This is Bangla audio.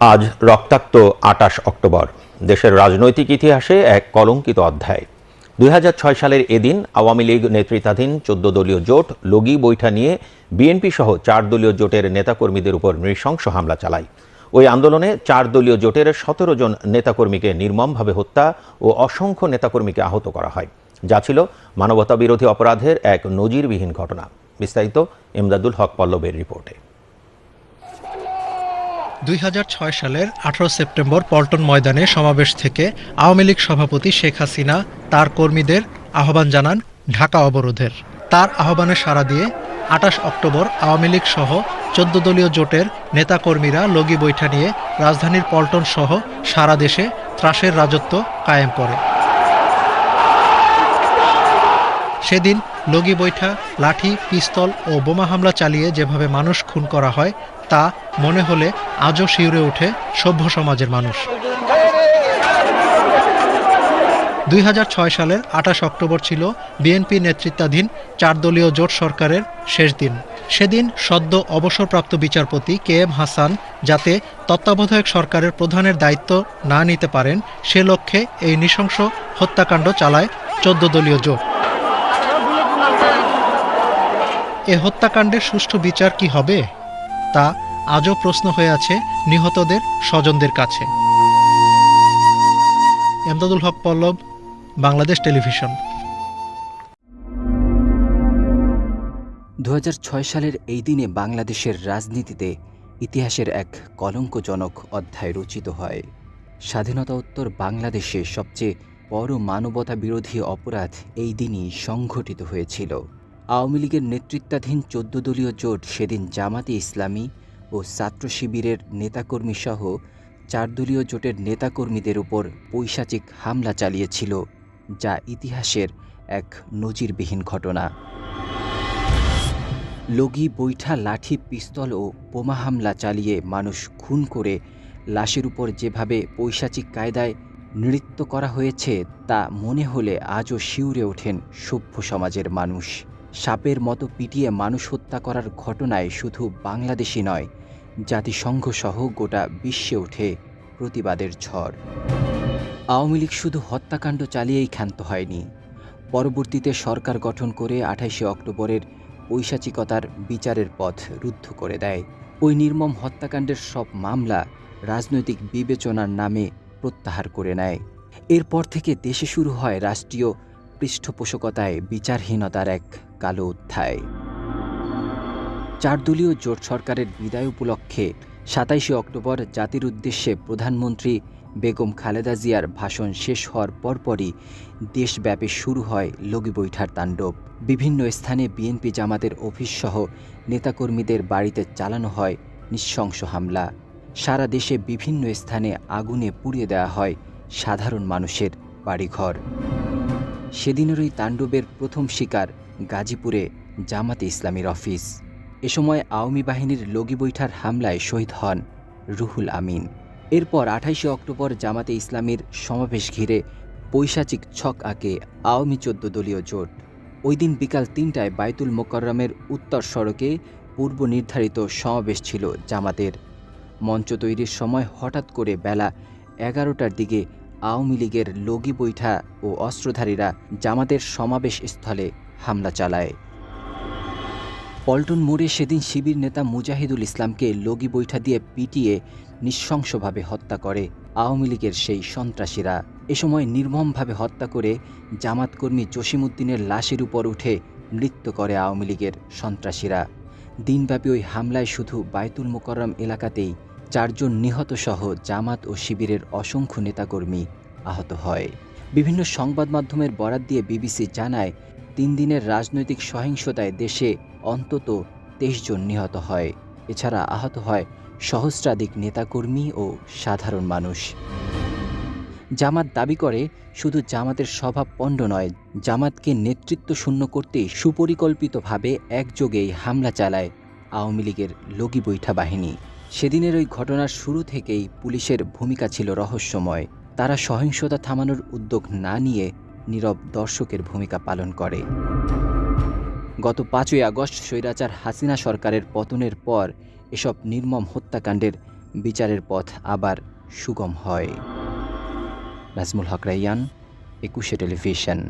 আজ রক্তাক্ত আটাশ অক্টোবর, দেশের রাজনৈতিক ইতিহাসে এক কলঙ্কিত অধ্যায়। দুই হাজার ছয় সালের এদিন আওয়ামী লীগ নেতৃত্বাধীন চোদ্দ দলীয় জোট লগি বৈঠা নিয়ে বিএনপি সহ চার দলীয় জোটের নেতাকর্মীদের উপর নৃশংস হামলা চালায়। ওই আন্দোলনে চার দলীয় জোটের সতেরো জন নেতাকর্মীকে নির্মমভাবে হত্যা ও অসংখ্য নেতাকর্মীকে আহত করা হয়। যা ছিল মানবতা বিরোধী অপরাধের এক নজিরবিহীন ঘটনা। বিস্তারিত ইমদাদুল হক পল্লবের রিপোর্টে। দুই হাজার ছয় সালের আঠারো সেপ্টেম্বর পল্টন ময়দানে সমাবেশ থেকে আওয়ামী লীগ সভাপতি শেখ হাসিনা তার কর্মীদের আহ্বান জানান ঢাকা অবরোধের। তার আহ্বানে সাড়া দিয়ে আঠাশ অক্টোবর আওয়ামী লীগ সহ চোদ্দ দলীয় জোটের নেতাকর্মীরা লগি বৈঠা নিয়ে রাজধানীর পল্টন সহ সারা দেশে ত্রাসের রাজত্ব কায়েম করে। সেদিন লগি বৈঠা, লাঠি, পিস্তল ও বোমা হামলা চালিয়ে যেভাবে মানুষ খুন করা হয়, তা মনে হলে আজও শিউরে ওঠে সভ্য সমাজের মানুষ। দুই হাজার ছয় সালের আঠাশ অক্টোবর ছিল বিএনপি নেতৃত্বাধীন চার দলীয় জোট সরকারের শেষ দিন। সেদিন সদ্য অবসরপ্রাপ্ত বিচারপতি কে এম হাসান যাতে তত্ত্বাবধায়ক সরকারের প্রধানের দায়িত্ব না নিতে পারেন, সে লক্ষ্যে এই নৃশংস হত্যাকাণ্ড চালায় চোদ্দ দলীয় জোট। এ হত্যাকাণ্ডের সুষ্ঠু বিচার কি হবে? তা আজও প্রশ্ন হয়ে আছে নিহতদের স্বজনদের কাছে। এমদাদুল হক পল্লব, বাংলাদেশ টেলিভিশন। দুহাজার ছয় সালের এই দিনে বাংলাদেশের রাজনীতিতে ইতিহাসের এক কলঙ্কজনক অধ্যায় রচিত হয়। স্বাধীনতা উত্তর বাংলাদেশে সবচেয়ে বড় মানবতা বিরোধী অপরাধ এই দিনই সংঘটিত হয়েছিল। আওয়ামী লীগের নেতৃত্বাধীন চোদ্দ দলীয় জোট সেদিন জামাতে ইসলামী ও ছাত্র শিবিরের নেতাকর্মী সহ চার দলীয় জোটের নেতাকর্মীদের উপর পৈশাচিক হামলা চালিয়েছিল, যা ইতিহাসের এক নজিরবিহীন ঘটনা। লগি বৈঠা লাঠি, পিস্তল ও বোমা হামলা চালিয়ে মানুষ খুন করে লাশের উপর যেভাবে পৈশাচিক কায়দায় নৃত্য করা হয়েছে, তা মনে হলে আজও শিউরে ওঠেন সভ্য সমাজের মানুষ। সাপের মতো পিটিয়ে মানুষ হত্যা করার ঘটনায় শুধু বাংলাদেশই নয় জাতিসংঘ সহ গোটা বিশ্বে ওঠে প্রতিবাদের ঝড়। আওয়ামী লীগ শুধু হত্যাকাণ্ড চালিয়েই ক্ষান্ত হয়নি। পরবর্তীতে সরকার গঠন করে আঠাইশে অক্টোবরের ঐশাচিকতার বিচারের পথ রুদ্ধ করে দেয়। ওই নির্মম হত্যাকাণ্ডের সব মামলা রাজনৈতিক বিবেচনার নামে প্রত্যাহার করে নেয়। এরপর থেকে দেশে শুরু হয় রাষ্ট্রীয় পৃষ্ঠপোষকতায় বিচারহীনতার এক কালো অধ্যায়। চারদলীয় জোট সরকারের বিদায় উপলক্ষে সাতাইশে অক্টোবর জাতির উদ্দেশ্যে প্রধানমন্ত্রী বেগম খালেদা জিয়ার ভাষণ শেষ হওয়ার পরপরই দেশব্যাপী শুরু হয় লগি বৈঠার তাণ্ডব। বিভিন্ন স্থানে বিএনপি জামাতের অফিসসহ নেতাকর্মীদের বাড়িতে চালানো হয় নৃশংস হামলা। সারা দেশে বিভিন্ন স্থানে আগুনে পুড়িয়ে দেওয়া হয় সাধারণ মানুষের বাড়িঘর। সেদিনেরই তাণ্ডবের প্রথম শিকার গাজীপুরে জামাতে ইসলামীর অফিস। এ সময় আওয়ামী বাহিনীর লগি বৈঠার হামলায় শহীদ হন রুহুল আমিন। এরপর আঠাইশে অক্টোবর জামাতে ইসলামীর সমাবেশ ঘিরে পৈশাচিক ছক আঁকে আওয়ামী চোদ্দ দলীয় জোট। ওই দিন বিকাল তিনটায় বাইতুল মোকাররমের উত্তর সড়কে পূর্ব নির্ধারিত সমাবেশ ছিল জামাতের। মঞ্চ তৈরির সময় হঠাৎ করে বেলা এগারোটার দিকে আওয়ামী লীগের লগি বৈঠা ও অস্ত্রধারীরা জামাতের সমাবেশ স্থলে হামলা চালায়। পল্টন মোড়ে সেদিন শিবির নেতা মুজাহিদুল ইসলামকে লগি বৈঠা দিয়ে পিটিয়ে নৃশংসভাবে হত্যা করে আওয়ামী লীগের সেই সন্ত্রাসীরা। এ সময় নির্মমভাবে হত্যা করে জামাতকর্মী জসিমুদ্দিনের লাশের উপর উঠে নৃত্য করে আওয়ামী লীগের সন্ত্রাসীরা। দিনব্যাপী ওই হামলায় শুধু বায়তুল মোকররম এলাকাতেই চারজন নিহতসহ জামাত ও শিবিরের অসংখ্য নেতাকর্মী আহত হয়। বিভিন্ন সংবাদ মাধ্যমের বরাত দিয়ে বিবিসি জানায়, তিন দিনের রাজনৈতিক সহিংসতায় দেশে অন্তত তেইশ জন নিহত হয়। এছাড়া আহত হয় সহস্রাধিক নেতাকর্মী ও সাধারণ মানুষ। জামাত দাবি করে, শুধু জামাতের স্বভাব পণ্ড নয়, জামাতকে নেতৃত্ব শূন্য করতে সুপরিকল্পিতভাবে একযোগেই হামলা চালায় আওয়ামী লীগের লগি বৈঠা বাহিনী। সেদিনের ওই ঘটনার শুরু থেকেই পুলিশের ভূমিকা ছিল রহস্যময়। তারা সহিংসতা থামানোর উদ্যোগ না নিয়ে নীরব দর্শকের ভূমিকা পালন করে। গত পাঁচই আগস্ট স্বৈরাচার হাসিনা সরকারের পতনের পর এসব নির্মম হত্যাকাণ্ডের বিচারের পথ আবার সুগম হয়। নাজমুল হক রাইয়ান, একুশে টেলিভিশন।